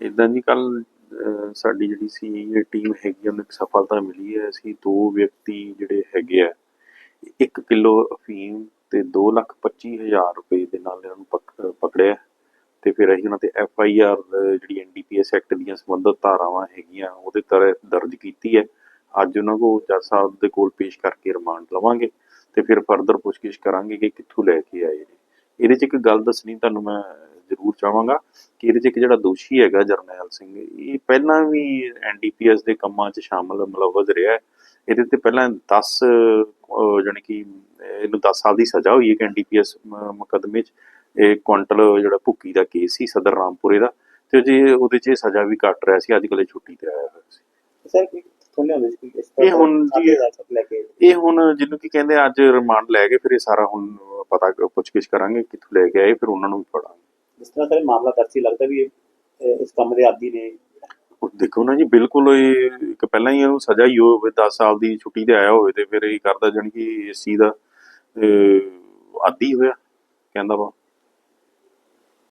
ਇਦਾਂ ਜੀ ਕੱਲ ਸਾਡੀ ਜਿਹੜੀ ਸੀ, ਇਹ ਟੀਮ ਹੈਗੀ ਉਹਨੂੰ ਇੱਕ ਸਫਲਤਾ ਮਿਲੀ ਹੈ। ਅਸੀਂ ਦੋ ਵਿਅਕਤੀ ਜਿਹੜੇ ਹੈਗੇ ਆ 1 ਕਿਲੋ ਅਫੀਮ ਤੇ 2 ਲੱਖ 25 ਹਜ਼ਾਰ ਰੁਪਏ ਦੇ ਨਾਲ ਇਹਨਾਂ ਨੂੰ ਪਕ- ਪਕੜਿਆ। ਤੇ ਫਿਰ ਅਸੀਂ ਉਹਨਾਂ ਤੇ ਐਫ ਆਈ ਆਰ, ਜਿਹੜੀ ਐਨਡੀਪੀਐਸ ਐਕਟ ਦੀਆਂ ਸੰਬੰਧਿਤ ਧਾਰਾਵਾਂ ਹੈਗੀਆਂ, ਉਹਦੇ ਤਰ੍ਹਾਂ ਦਰਜ ਕੀਤੀ ਹੈ। ਅੱਜ ਉਹਨਾਂ ਕੋਲ ਜੱਜ ਸਾਹਿਬ ਦੇ ਕੋਲ ਪੇਸ਼ ਕਰਕੇ ਰਿਮਾਂਡ ਲਵਾਂਗੇ ਤੇ ਫਿਰ ਫਰਦਰ ਪੁੱਛਗਿੱਛ ਕਰਾਂਗੇ ਕਿ ਕਿੱਥੋਂ ਲੈ ਕੇ ਆਏ ਨੇ। ਇਹਦੇ 'ਚ ਇੱਕ ਗੱਲ ਦੱਸਣੀ, ਤੁਹਾਨੂੰ ਮੈਂ ਜ਼ਰੂਰ ਚਾਹਾਂਗਾ ਕਿ ਇਹਦੇ 'ਚ ਇੱਕ ਜਿਹੜਾ ਦੋਸ਼ੀ ਹੈਗਾ ਜਰਨੈਲ ਸਿੰਘ ਇਹ ਪਹਿਲਾਂ ਵੀ ਐਨਡੀਪੀਐਸ ਦੇ ਕੰਮਾਂ 'ਚ ਸ਼ਾਮਲ ਮਲਵਜ਼ ਰਿਹਾ ਹੈ। ਇਹਦੇ ਤੇ ਪਹਿਲਾਂ 10 ਜਾਣੀ ਕਿ ਇਹਨੂੰ 10 ਸਾਲ ਦੀ ਸਜ਼ਾ ਹੋਈ ਹੈ ਕਿ ਐਨਡੀਪੀਐਸ ਮੁਕੱਦਮੇ 'ਚ। ਇਹ ਕੁਆਂਟਲ ਜਿਹੜਾ ਭੁੱਕੀ ਦਾ ਕੇਸ ਸੀ ਸਦਰ ਰਾਮਪੁਰੇ ਦਾ ਤੇ ਜੇ ਉਹਦੇ 'ਚ ਇਹ ਸਜ਼ਾ ਵੀ ਕੱਟ ਰਿਹਾ ਸੀ ਅੱਜ ਇਹ ਛੁੱਟੀ ਤੇ ਆਇਆ ਹੋਇਆ ਸੀ। ਸਰ ਇਹ ਹੁਣ ਜੀ- ਇਹ ਹੁਣ ਜਿਹਨੂੰ ਕੀ ਕਹਿੰਦੇ ਅੱਜ ਰਿਮਾਂਡ ਲੈ ਕੇ ਫਿਰ ਇਹ ਸਾਰਾ ਹੁਣ ਪਤਾ ਪੁੱਛਗਿੱਛ ਕਰਾਂਗੇ ਕਿੱਥੋਂ ਲੈ ਕੇ ਆਏ ਫਿਰ ਉਹਨਾਂ ਨੂੰ ਵੀ ਫੜਾਂਗੇ। ਇਸ ਤਰ੍ਹਾਂ ਸਰ ਮਾਮਲਾ ਦਰਸੀ ਲੱਗਦਾ ਵੀ ਇਹ, ਇਸ ਕੰਮ ਦੇ ਆਦੀ ਨੇ। ਦੇਖੋ ਨਾ ਜੀ ਬਿਲਕੁਲ ਇਹ ਇੱਕ ਪਹਿਲਾਂ ਹੀ ਇਹਨੂੰ ਸਜ਼ਾ ਹੀ ਹੋਵੇ 10 ਸਾਲ ਦੀ ਛੁੱਟੀ ਤੇ ਆਇਆ ਹੋਵੇ ਤੇ ਫਿਰ ਇਹ ਕਰਦਾ ਜਾਣੀ ਕਿ ਇਸ ਚੀਜ਼ ਦਾ ਅਹ, ਆਦੀ ਹੋਇਆ ਕਹਿੰਦਾ ਵਾ।